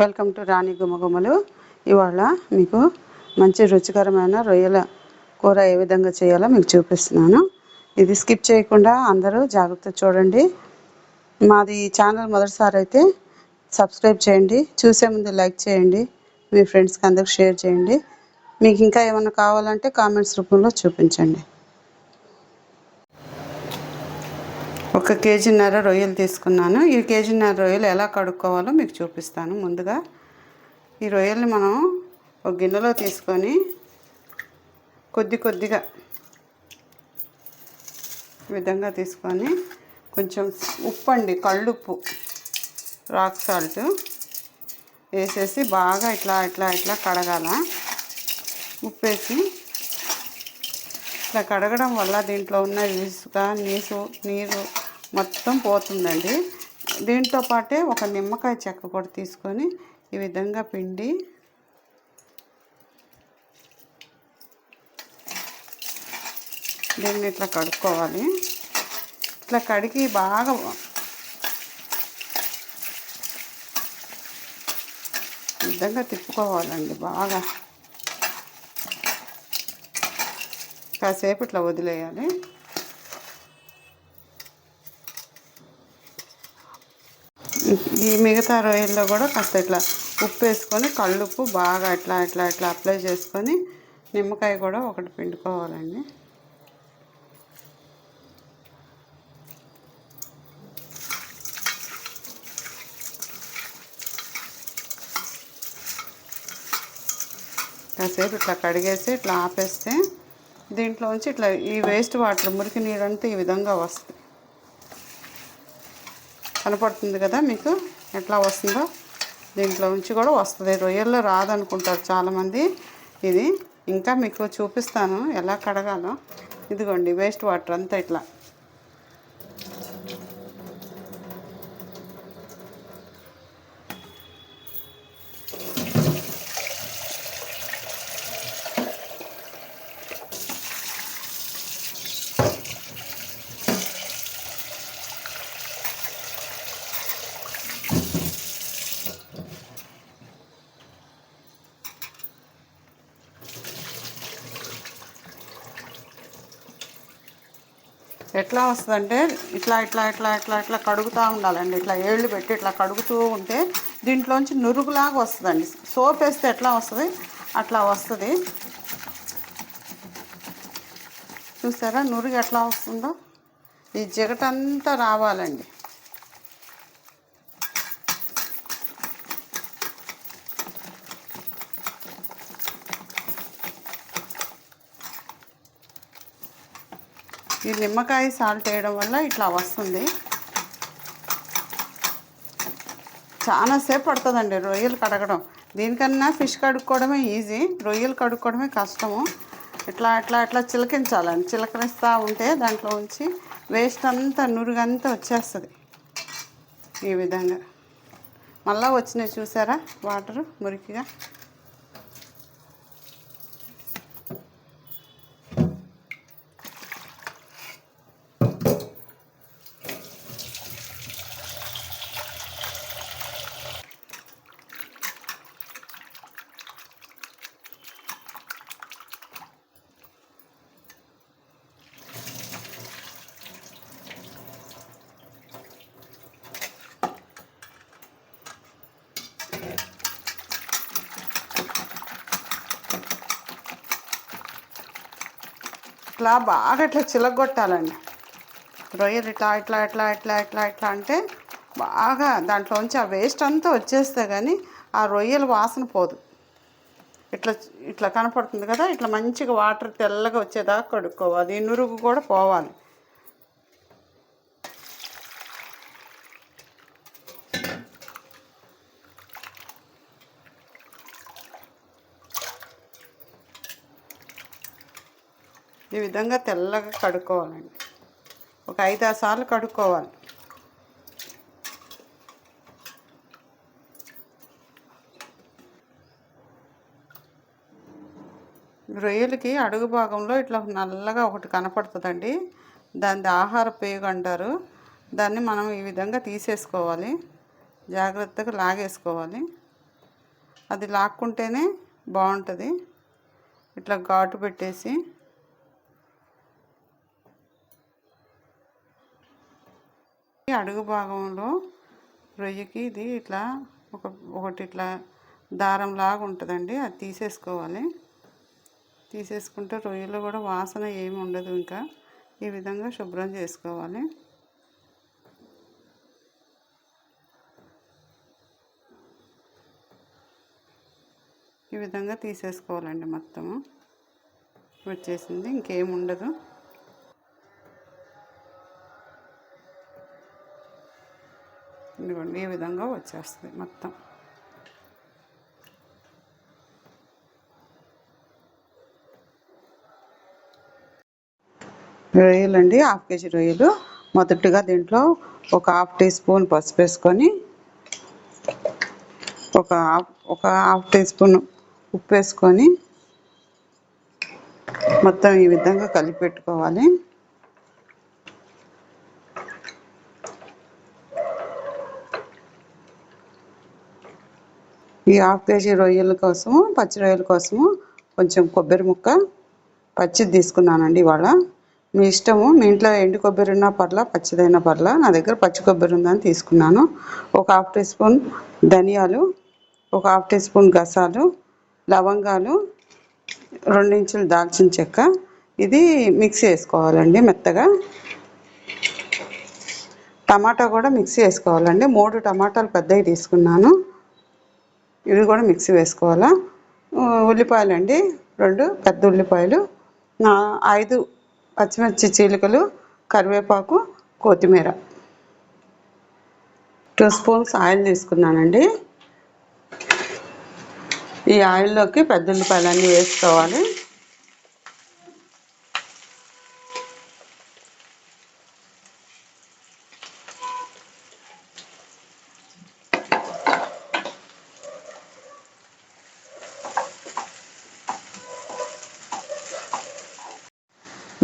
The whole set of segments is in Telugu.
వెల్కమ్ టు రాణి గుమగుమలు ఇవాళ మీకు మంచి రుచికరమైన రొయ్యల కూర ఏ విధంగా చేయాలో మీకు చూపిస్తున్నాను. ఇది స్కిప్ చేయకుండా అందరూ జాగ్రత్త చూడండి. మాది ఛానల్ మొదటిసారి అయితే సబ్స్క్రైబ్ చేయండి. చూసే ముందు లైక్ చేయండి. మీ ఫ్రెండ్స్కి అందరికి షేర్ చేయండి. మీకు ఇంకా ఏమైనా కావాలంటే కామెంట్స్ రూపంలో చూపించండి. ఒక కేజీన్నర రొయ్యలు తీసుకున్నాను. ఈ కేజీన్నర రొయ్యలు ఎలా కడుక్కోవాలో మీకు చూపిస్తాను. ముందుగా ఈ రొయ్యల్ని మనం ఒక గిన్నెలో తీసుకొని కొద్ది కొద్దిగా విధంగా తీసుకొని కొంచెం ఉప్పు అండి కళ్ళుప్పు రాక్ సాల్ట్ వేసేసి బాగా ఇట్లా ఇట్లా ఇట్లా కడగాల. ఉప్పు వేసి ఇట్లా కడగడం వల్ల దీంట్లో ఉన్న ఇసుక నీసు నీరు మొత్తం పోతుందండి. దీంతో పాటే ఒక నిమ్మకాయ చెక్క కూడా తీసుకొని ఈ విధంగా పిండి దీన్ని ఇట్లా కడుక్కోవాలి. ఇట్లా కడిగి బాగా విధంగా తిప్పుకోవాలండి బాగా. కాసేపు ఇట్లా వదిలేయాలి. ఈ మిగతా రొయ్యల్లో కూడా కాస్త ఇట్లా ఉప్పు వేసుకొని కళ్ళుప్పు బాగా ఇట్లా ఇట్లా ఇట్లా అప్లై చేసుకొని నిమ్మకాయ కూడా ఒకటి పిండుకోవాలండి. కాసేపు ఇట్లా కడిగేసి ఇట్లా ఆపేస్తే దీంట్లోంచి ఇట్లా ఈ వేస్ట్ వాటర్ మురికి నీరంతా ఈ విధంగా వస్తుంది కనపడుతుంది కదా మీకు? ఎట్లా వస్తుందో? దీంట్లో నుంచి కూడా వస్తుంది. రొయ్యల్లో రాదనుకుంటారు చాలామంది ఇది. ఇంకా మీకు చూపిస్తాను ఎలా కడగాలో. ఇదిగోండి వేస్ట్ వాటర్ అంతా ఇట్లా. ఎట్లా వస్తుందంటే ఇట్లా ఇట్లా ఇట్లా ఇట్లా ఇట్లా కడుగుతూ ఉండాలండి. ఇట్లా ఏళ్ళు పెట్టి ఇట్లా కడుగుతూ ఉంటే దీంట్లోంచి నురుగులాగా వస్తుందండి. సోప్ వేస్తే ఎట్లా వస్తుంది? అట్లా వస్తుంది. చూసారా? నురుగు ఎట్లా వస్తుందో? ఈ జిగటంతా రావాలండి. ఈ నిమ్మకాయ సాల్ట్ వేయడం వల్ల ఇట్లా వస్తుంది. చాలా సేపు పడుతుందండి రొయ్యలు కడగడం. దీనికన్నా ఫిష్ కడుక్కోవడమే ఈజీ రొయ్యలు కడుక్కోవడమే కష్టము. ఇట్లా ఇట్లా ఇట్లా చిలకించాలండి చిలకరిస్తూ ఉంటే దాంట్లో ఉంచి వేస్ట్ అంతా నురుగంతా వచ్చేస్తుంది. ఈ విధంగా. మళ్ళీ వచ్చినాయి చూసారా? వాటరు మురికిగా. ఇట్లా బాగా ఇట్లా చిలగొట్టాలండి. రొయ్యలు ఇట్లా ఇట్లా ఇట్లా ఇట్లా ఇట్లా ఇట్లా అంటే బాగా దాంట్లోంచి ఆ వేస్ట్ అంతా వచ్చేస్తే కానీ ఆ రొయ్యల వాసన పోదు. ఇట్లా ఇట్లా కనపడుతుంది కదా ఇట్లా మంచిగా వాటర్ తెల్లగా వచ్చేదాకా కడుక్కోవాలి. నురుగు కూడా పోవాలి. ఈ విధంగా తెల్లగా కడుక్కోవాలండి. ఒక ఐదారు సార్లు కడుక్కోవాలి. రొయ్యలకి అడుగు భాగంలో ఇట్లా నల్లగా ఒకటి కనపడుతుందండి. దాన్ని ఆహార పేగు అంటారు. దాన్ని మనం ఈ విధంగా తీసేసుకోవాలి. జాగ్రత్తగా లాగేసుకోవాలి. అది లాక్కుంటేనే బాగుంటుంది. ఇట్లా ఘాటు పెట్టేసి అడుగు భాగంలో రొయ్యకి ఇది ఇట్లా ఒక ఒకటి ఇట్లా దారం లాగా ఉంటుందండి. అది తీసేసుకోవాలి. తీసేసుకుంటే రొయ్యలో కూడా వాసన ఏమి ఉండదు ఇంకా. ఈ విధంగా శుభ్రం చేసుకోవాలి. ఈ విధంగా తీసేసుకోవాలండి మొత్తము. వచ్చేసింది. ఇంకేం ఉండదు. ఇదిగోండి ఈ విధంగా వచ్చేస్తుంది మొత్తం. రొయ్యలు అండి హాఫ్ కేజీ రొయ్యలు. మొదటిగా దీంట్లో ఒక హాఫ్ టీ స్పూన్ పసుపు వేసుకొని ఒక హాఫ్ ఒక హాఫ్ టీ స్పూన్ ఉప్పు వేసుకొని మొత్తం ఈ విధంగా కలిపి పెట్టుకోవాలి. ఈ హాఫ్ కేజీ రొయ్యల కోసము పచ్చి రొయ్యల కోసము కొంచెం కొబ్బరి ముక్క పచ్చిది తీసుకున్నానండి ఇవాళ. మీ ఇష్టము మీ ఇంట్లో ఎండు కొబ్బరి ఉన్నా పర్లా పచ్చిదైనా పర్లా నా దగ్గర పచ్చి కొబ్బరి ఉందని తీసుకున్నాను. ఒక హాఫ్ టీ స్పూన్ ధనియాలు ఒక హాఫ్ టీ స్పూన్ గసాలు లవంగాలు రెండించులు దాల్చిన చెక్క. ఇది మిక్సీ వేసుకోవాలండి మెత్తగా. టమాటా కూడా మిక్సీ వేసుకోవాలండి. మూడు టమాటాలు పెద్దవి తీసుకున్నాను. ఇవి కూడా మిక్సీ వేసుకోవాలా? ఉల్లిపాయలు అండి రెండు పెద్ద ఉల్లిపాయలు నా ఐదు పచ్చిమిర్చి చీలికలు కరివేపాకు కొత్తిమీర. టూ స్పూన్స్ ఆయిల్ తీసుకున్నానండి. ఈ ఆయిల్లోకి పెద్ద ఉల్లిపాయలన్నీ వేసుకోవాలి.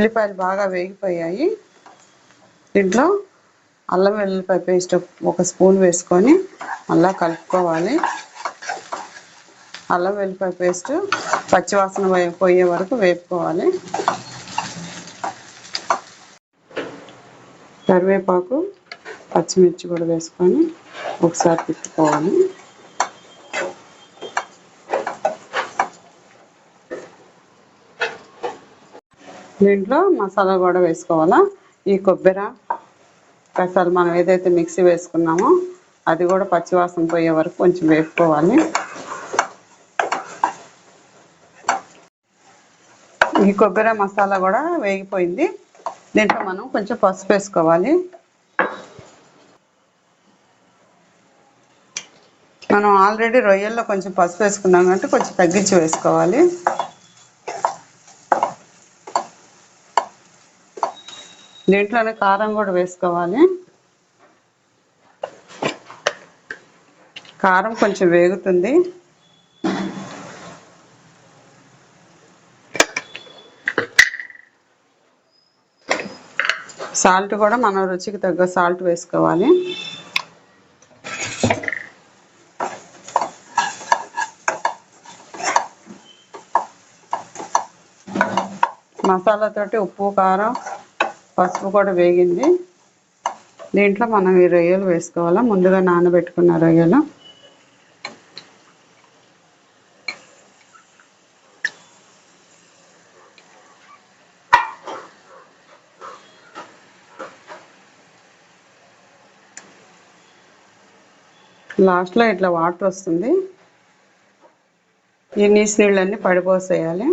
ఉల్లిపాయలు బాగా వేగిపోయాయి. దీంట్లో అల్లం వెల్లుల్లిపాయ పేస్ట్ ఒక స్పూన్ వేసుకొని అలా కలుపుకోవాలి. అల్లం వెల్లిపాయ పేస్ట్ పచ్చివాసన పోయే- పోయే వరకు వేపుకోవాలి. కరివేపాకు పచ్చిమిర్చి కూడా వేసుకొని ఒకసారి తిప్పుకోవాలి. దీంట్లో మసాలా కూడా వేసుకోవాలా? ఈ కొబ్బరి పెసలు మనం ఏదైతే మిక్సీ వేసుకున్నామో అది కూడా పచ్చివాసన పోయే వరకు కొంచెం వేపుకోవాలి. ఈ కొబ్బరి మసాలా కూడా వేగిపోయింది. దీంట్లో మనం కొంచెం పసుపు వేసుకోవాలి. మనం ఆల్రెడీ రొయ్యల్లో కొంచెం పసుపు వేసుకున్నాం కాబట్టి కొంచెం తగ్గించి వేసుకోవాలి. దీంట్లోనే కారం కూడా వేసుకోవాలి. కారం కొంచెం వేగుతుంది. సాల్ట్ కూడా మన రుచికి తగ్గ సాల్ట్ వేసుకోవాలి. మసాలాతోటి ఉప్పు కారం పసుపు కూడా వేగింది. దీంట్లో మనం ఈ రొయ్యలు వేసుకోవాలా? ముందుగా నానబెట్టుకున్న రొయ్యలు. లాస్ట్లో ఇట్లా వాటర్ వస్తుంది. ఈ నీసు నీళ్ళన్నీ పడిపోసేయాలి.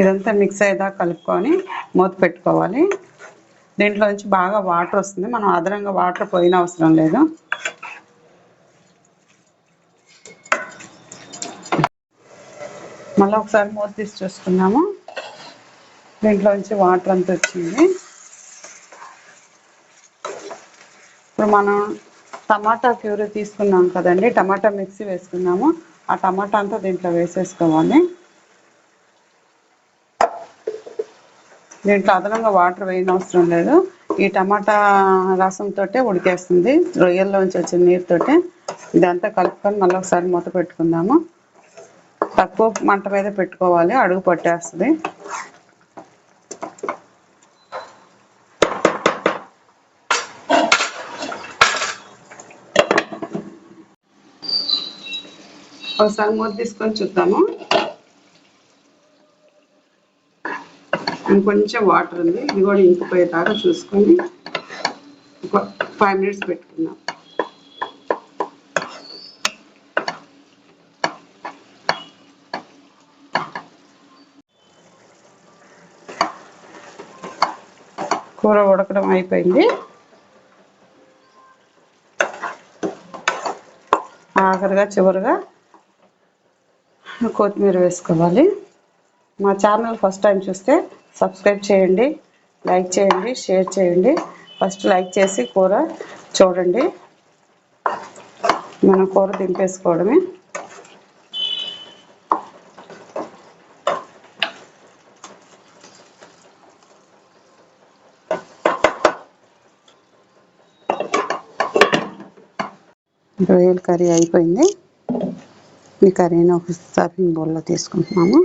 ఇదంతా మిక్స్ అయ్యేదాకా కలుపుకొని మూత పెట్టుకోవాలి. దీంట్లో నుంచి బాగా వాటర్ వస్తుంది. మనం అదనంగా వాటర్ పోయిన అవసరం లేదు. మళ్ళీ ఒకసారి మూత తీసి చూసుకున్నాము దీంట్లో నుంచి వాటర్ అంతా వచ్చింది. ఇప్పుడు మనం టమాటా క్యూరీ తీసుకున్నాం కదండి. టమాటా మిక్సీ వేసుకున్నాము ఆ టమాటా అంతా దీంట్లో వేసేసుకోవాలి. దీంట్లో అదనంగా వాటర్ వేయని అవసరం లేదు. ఈ టమాటా రసంతో ఉడికేస్తుంది. రొయ్యల్లోంచి వచ్చిన నీరుతోటే. ఇదంతా కలుపుకొని మళ్ళీ ఒకసారి మూత పెట్టుకుందాము. తక్కువ మంట మీద పెట్టుకోవాలి. అడుగు పట్టేస్తుంది. ఒకసారి మూత తీసుకొని చూద్దాము. కొంచెం వాటర్ ఉంది. ఇది కూడా ఇంకిపోయేదాకా చూసుకొని ఒక ఫైవ్ మినిట్స్ పెట్టుకుందాం. కూర ఉడకడం అయిపోయింది. ఆఖరిగా చివరిగా కొత్తిమీర వేసుకోవాలి. మా ఛానల్ ఫస్ట్ టైం చూస్తే సబ్స్క్రైబ్ చేయండి లైక్ చేయండి షేర్ చేయండి. ఫస్ట్ లైక్ చేసి కూర చూడండి. మనం కూర దింపేసుకోవడమే. రొయ్యల కర్రీ అయిపోయింది. ఈ కర్రీని ఒక సర్వింగ్ బౌల్లో తీసుకుంటున్నాము.